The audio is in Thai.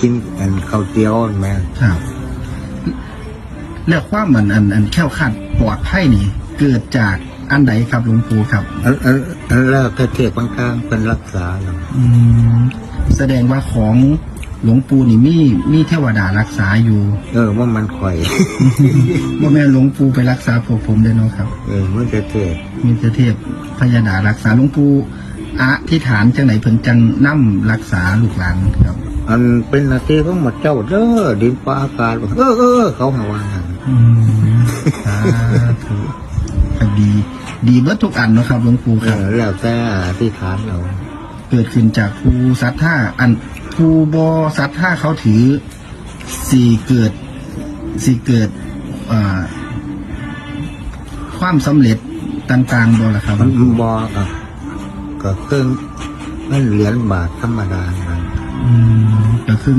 กินอันข้าวเตี๋ยวแม่ครับแล้วความมันอันอันแค่วคลาดปลอดภัยนี่ เกิดจากอันใดครับหลวงปู่ครับอันอันอันแรกก็เทพกลางๆเป็นรักษาเราอืมแสดงว่าของหลวงปู่นี่มีมีเทวดารักษาอยู่ เออว่ามันข่อยว่าแม่นหลวงปู่ไปรักษาพวกผมได้เนาะครับ เออมันจะเทพมีแต่เทพพญาดารักษาหลวงปู่ อะที่ฐานจังไหนเพิ่นจังนํรักษาลูกหลานครับ อันเป็นหนาทีของหมดเจ้าเด้อดินฟ้าอากาศเออเออเขาหาว่างั้นอืมสาธุก็ดี ดีเบิดทุกอันเนาะครับหลวงปู่เอครับ อแล้วแต่อธิษฐานเราเกิดขึ้นจากภูสัทธาอันภูบอสัทธาเขาถือสี่เกิดสี่เกิดอ่าความสำเร็จต่างๆบ่ล่ะครับมันบอก็ ก็เครื่องมันเหรียญบาทธรรมดานั่นก็คือ